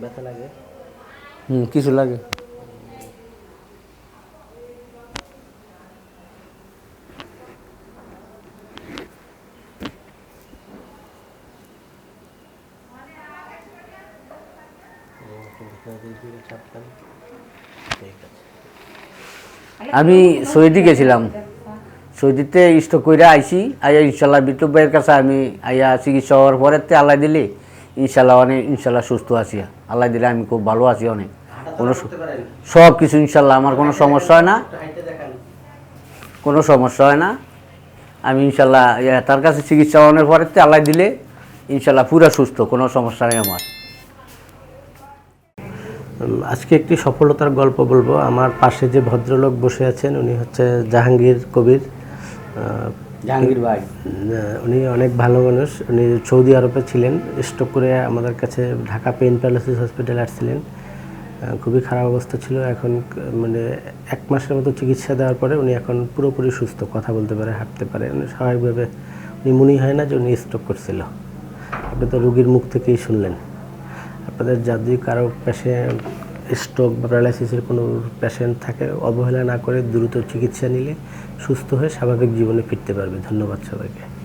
ব্যথা লাগে হুম কিছু লাগে চাপলাম ঠিক আছে আমি সৌদি গেছিলাম। সৌদিতে স্টক করে আইছি আইয়া ইনশাল্লাহ বিটু ভাইয়ের কাছে আমি আইয়া চিকিৎসা হওয়ার পরে তে আল্লাহ দিলে ইনশাল্লাহ অনেক ইনশাল্লাহ সুস্থ আছি। আল্লাহ দিলে আমি খুব ভালো আছি অনেক। কোনো সব কিছু ইনশাল্লাহ আমার কোনো সমস্যা হয় না। কোনো সমস্যা হয় না। আমি ইনশাল্লাহ তার কাছে চিকিৎসা হওয়ার পরে তে আল্লাহ দিলে ইনশাল্লাহ পুরো সুস্থ কোনো সমস্যা নেই আমার। আজকে একটি সফলতার গল্প বলব। আমার পাশে যে ভদ্রলোক বসে আছেন উনি হচ্ছে জাহাঙ্গীর কবির। জাহাঙ্গীর ভাই। উনি অনেক ভালো মানুষ। উনি সৌদি আরবে ছিলেন স্টক করে আমাদের কাছে ঢাকা পেন প্যালেসিস হসপিটালে আসছিলেন। খুবই খারাপ অবস্থা ছিল। এখন মানে এক মাসের মতো চিকিৎসা দেওয়ার পরে উনি এখন পুরোপুরি সুস্থ। কথা বলতে পারে হাঁটতে পারে। উনি স্বাভাবিকভাবে উনি মনে হয় না যে উনি স্ট্রোক করছিল। আপনি তো রুগীর মুখ থেকেই শুনলেন। আপনাদের যদি কারও পেশেন্ট স্ট্রোক বা প্যারালাইসিসের কোনো পেশেন্ট থাকে, অবহেলা না করে দ্রুত চিকিৎসা নিলে সুস্থ হয়ে স্বাভাবিক জীবনে ফিরতে পারবে। ধন্যবাদ সবাইকে।